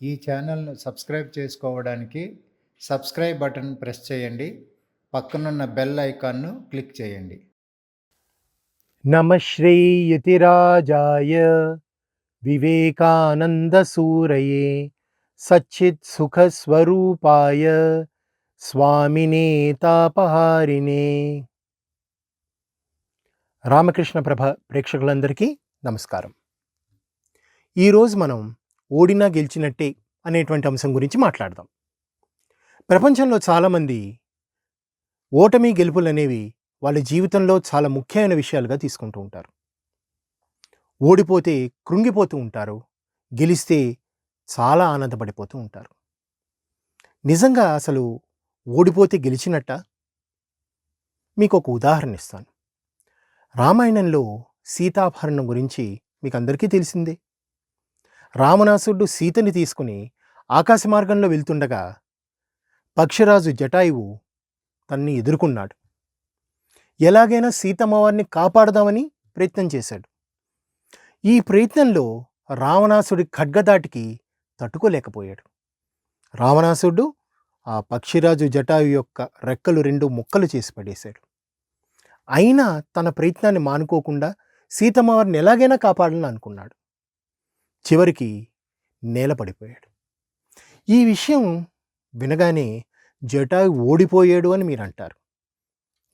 ఈ ఛానల్ను సబ్స్క్రైబ్ చేసుకోవడానికి సబ్స్క్రైబ్ బటన్ ప్రెస్ చేయండి. పక్కనున్న బెల్ ఐకాన్ను క్లిక్ చేయండి. నమశ్రీయుతిరాజాయ వివేకానందసూరయే సచ్చిత్ సుఖస్వరూపాయ స్వామినే తాపహారినే రామకృష్ణ ప్రభ ప్రేక్షకులందరికీ నమస్కారం. ఈరోజు మనం ఓడినా గెలిచినట్టే అనేటువంటి అంశం గురించి మాట్లాడదాం. ప్రపంచంలో చాలామంది ఓటమి గెలుపులు అనేవి వాళ్ళ జీవితంలో చాలా ముఖ్యమైన విషయాలుగా తీసుకుంటూ ఉంటారు. ఓడిపోతే కృంగిపోతూ ఉంటారు గెలిస్తే చాలా ఆనందపడిపోతూ ఉంటారు. నిజంగా అసలు ఓడిపోతే గెలిచినట్ట? మీకు ఒక ఉదాహరణ ఇస్తాను. రామాయణంలో సీతాభరణం గురించి మీకు అందరికీ తెలిసిందే. రామనాసుడు సీతని తీసుకుని ఆకాశ మార్గంలో వెళ్తుండగా పక్షిరాజు జటాయువు తన్ని ఎదుర్కొన్నాడు. ఎలాగైనా సీతమ్మవారిని కాపాడదామని ప్రయత్నం చేశాడు. ఈ ప్రయత్నంలో రావణాసుడి ఖడ్గదాటికి తట్టుకోలేకపోయాడు. రావణాసుడు ఆ పక్షిరాజు జటాయు యొక్క రెక్కలు రెండు ముక్కలు చేసి పడేశాడు. అయినా తన ప్రయత్నాన్ని మానుకోకుండా సీతమ్మవారిని ఎలాగైనా కాపాడాలని అనుకున్నాడు. చివరికి నేలపడిపోయాడు ఈ విషయం వినగానే జటాయు ఓడిపోయాడు అని మీరు అంటారు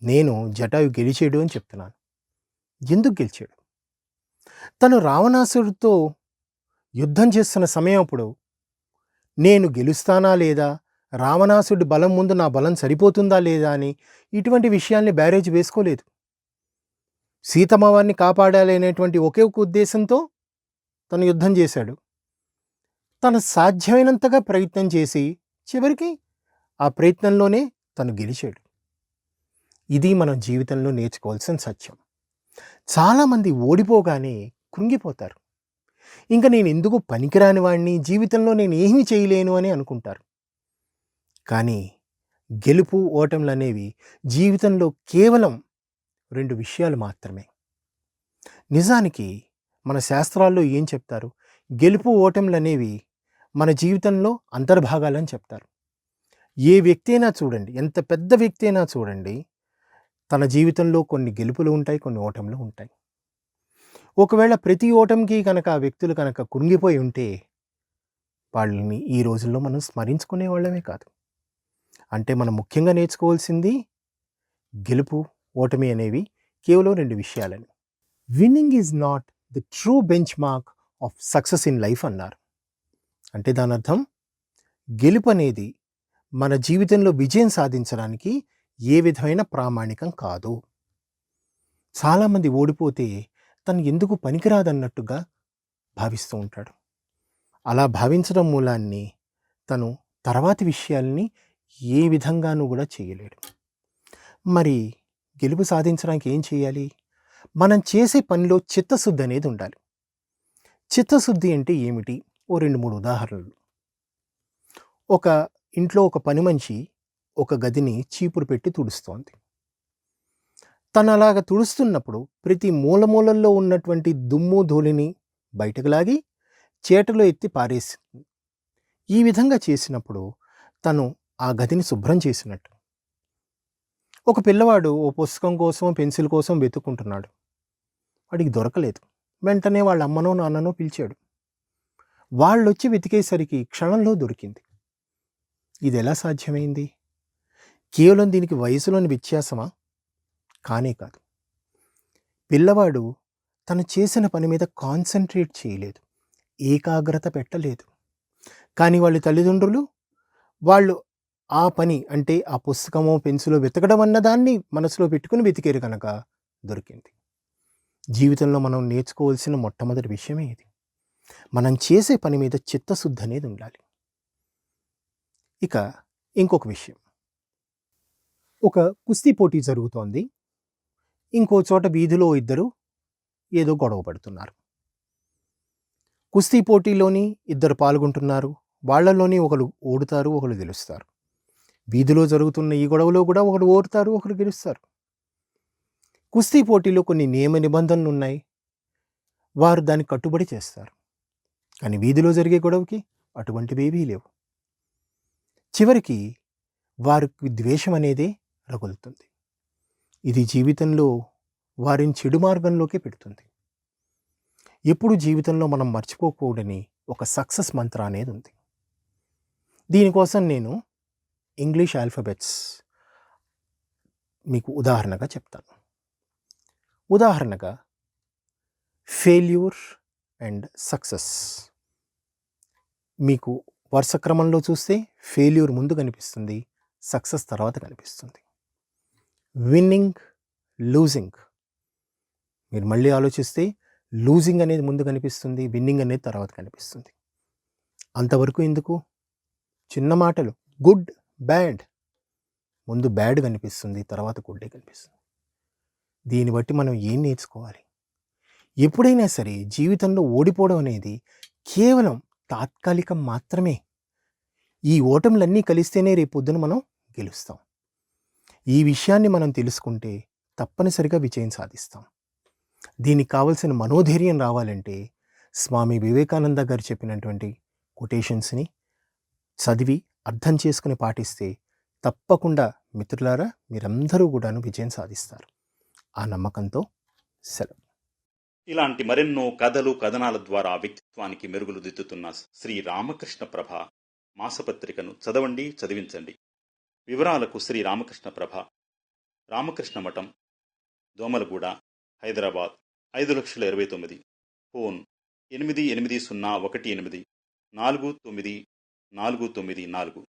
నేను జటాయు గెలిచాడు అని చెప్తున్నాను. ఎందుకు గెలిచాడు? తను రావణాసుడితో యుద్ధం చేస్తున్న సమయం అప్పుడు నేను గెలుస్తానా లేదా? రావణాసుడి బలం ముందు నా బలం సరిపోతుందా లేదా అని ఇటువంటి విషయాల్ని బ్యారేజ్ వేసుకోలేదు. సీతమ్మవారిని కాపాడాలి అనేటువంటి ఒకే ఒక ఉద్దేశంతో తను యుద్ధం చేశాడు. తను సాధ్యమైనంతగా ప్రయత్నం చేసి చివరికి ఆ ప్రయత్నంలోనే తను గెలిచాడు. ఇది మనం జీవితంలో నేర్చుకోవాల్సిన సత్యం. చాలామంది ఓడిపోగానే కృంగిపోతారు. ఇంకా నేను ఎందుకు పనికిరాని వాడిని జీవితంలో నేను ఏమీ చేయలేను అని అనుకుంటారు. కానీ గెలుపు ఓటములు అనేవి జీవితంలో కేవలం రెండు విషయాలు మాత్రమే. నిజానికి మన శాస్త్రాల్లో ఏం చెప్తారు? గెలుపు ఓటములు అనేవి మన జీవితంలో అంతర్భాగాలని చెప్తారు. ఏ వ్యక్తి అయినా చూడండి ఎంత పెద్ద వ్యక్తి అయినా చూడండి తన జీవితంలో కొన్ని గెలుపులు ఉంటాయి కొన్ని ఓటములు ఉంటాయి. ఒకవేళ ప్రతి ఓటమికి కనుక ఆ వ్యక్తులు కనుక కుంగిపోయి ఉంటే వాళ్ళని ఈ రోజుల్లో మనం స్మరించుకునే వాళ్ళమే కాదు. అంటే మనం ముఖ్యంగా నేర్చుకోవాల్సింది గెలుపు ఓటమి అనేవి కేవలం రెండు విషయాలని. Winning is not the true benchmark of success in life అన్నారు. అంటే దాని అర్థం గెలుపు అనేది మన జీవితంలో విజయం సాధించడానికి ఏ విధమైన ప్రామాణికం కాదు. చాలామంది ఓడిపోతే తను ఎందుకు పనికిరాదన్నట్టుగా భావిస్తూ ఉంటాడు. అలా భావించడం మూలాన్ని తను తర్వాతి విషయాల్ని ఏ విధంగానూ కూడా చేయలేడు. మరి గెలుపు సాధించడానికి ఏం చేయాలి? మనం చేసే పనిలో చిత్తశుద్ధి అనేది ఉండాలి. చిత్తశుద్ధి అంటే ఏమిటి? ఓ రెండు మూడు ఉదాహరణలు. ఒక ఇంట్లో ఒక పని మనిషి ఒక గదిని చీపురు పెట్టి తుడుస్తోంది. తను అలాగ తుడుస్తున్నప్పుడు ప్రతి మూలమూలల్లో ఉన్నటువంటి దుమ్ము ధూళిని బయటకు లాగి చేటలో ఎత్తి పారేసింది. ఈ విధంగా చేసినప్పుడు తను ఆ గదిని శుభ్రం చేసినట్టు. ఒక పిల్లవాడు ఓ పుస్తకం కోసం పెన్సిల్ కోసం వెతుక్కుంటున్నాడు. వాడికి దొరకలేదు. వెంటనే వాళ్ళ అమ్మనో నాన్ననో పిలిచాడు. వాళ్ళు వచ్చి వెతికేసరికి క్షణంలో దొరికింది. ఇది ఎలా సాధ్యమైంది? కేవలం దీనికి వయసులోని వ్యత్యాసమా? కానే కాదు. పిల్లవాడు తను చేసిన పని మీద కాన్సన్ట్రేట్ చేయలేదు. ఏకాగ్రత పెట్టలేదు. కానీ వాళ్ళ తల్లిదండ్రులు వాళ్ళు ఆ పని అంటే ఆ పుస్తకమో పెన్సిలో వెతకడం అన్న దాన్ని మనసులో పెట్టుకుని వెతికారు కనుక దొరికింది. జీవితంలో మనం నేర్చుకోవాల్సిన మొట్టమొదటి విషయమే ఇది. మనం చేసే పని మీద చిత్తశుద్ధి అనేది ఉండాలి. ఇక ఇంకొక విషయం. ఒక కుస్తీ పోటీ జరుగుతోంది. ఇంకో చోట వీధిలో ఇద్దరు ఏదో గొడవ పడుతున్నారు. కుస్తీ పోటీలోని ఇద్దరు పాల్గొంటున్నారు. వాళ్ళలోని ఒకరు ఓడుతారు ఒకరు గెలుస్తారు. వీధిలో జరుగుతున్న ఈ గొడవలో కూడా ఒకరు ఓరుతారు ఒకరు గెలుస్తారు. కుస్తీ పోటీలో కొన్ని నియమ నిబంధనలు ఉన్నాయి. వారు దాన్ని కట్టుబడి చేస్తారు. కానీ వీధిలో జరిగే గొడవకి అటువంటివేవీ లేవు. చివరికి వారికి ద్వేషం అనేది రగులుతుంది. ఇది జీవితంలో వారిని చెడు మార్గంలోకి పెడుతుంది. ఎప్పుడు జీవితంలో మనం మర్చిపోకూడని ఒక సక్సెస్ మంత్ర అనేది ఉంది. దీనికోసం నేను ఇంగ్లీష్ ఆల్ఫబెట్స్ మీకు ఉదాహరణగా చెప్తాను. ఉదాహరణగా ఫెయిల్యూర్ అండ్ సక్సెస్. మీకు వరుస క్రమంలో చూస్తే ఫెయిల్యూర్ ముందు కనిపిస్తుంది సక్సెస్ తర్వాత కనిపిస్తుంది. Winning losing. మీరు మళ్ళీ ఆలోచిస్తే లూజింగ్ అనేది ముందు కనిపిస్తుంది విన్నింగ్ అనేది తర్వాత కనిపిస్తుంది. అంతవరకు ఎందుకు? చిన్న మాటలు. Good bad. ముందు బ్యాడ్ కనిపిస్తుంది తర్వాత గుడ్డే కనిపిస్తుంది. దీన్ని బట్టి మనం ఏం నేర్చుకోవాలి? ఎప్పుడైనా సరే జీవితంలో ఓడిపోవడం అనేది కేవలం తాత్కాలికం మాత్రమే. ఈ ఓటములన్నీ కలిస్తేనే రేపొద్దున మనం గెలుస్తాం. ఈ విషయాన్ని మనం తెలుసుకుంటే తప్పనిసరిగా విజయం సాధిస్తాం. దీనికి కావలసిన మనోధైర్యం రావాలంటే స్వామి వివేకానంద గారు చెప్పినటువంటి కొటేషన్స్ని చదివి అర్థం చేసుకుని పాటిస్తే తప్పకుండా మిత్రులారా మీరందరూ కూడాను విజయం సాధిస్తారు. ఆ నమ్మకంతో సెలవు. ఇలాంటి మరెన్నో కథలు కథనాల ద్వారా వ్యక్తిత్వానికి మెరుగులు దిద్దుతున్న శ్రీ రామకృష్ణ ప్రభ మాసపత్రికను చదవండి చదివించండి. వివరాలకు శ్రీ రామకృష్ణ ప్రభ రామకృష్ణ మఠం దోమలగూడ హైదరాబాద్ ఐదు లక్షల ఇరవై తొమ్మిది ఫోన్ ఎనిమిది ఎనిమిది సున్నా ఒకటి ఎనిమిది నాలుగు తొమ్మిది నాలుగు తొమ్మిది నాలుగు.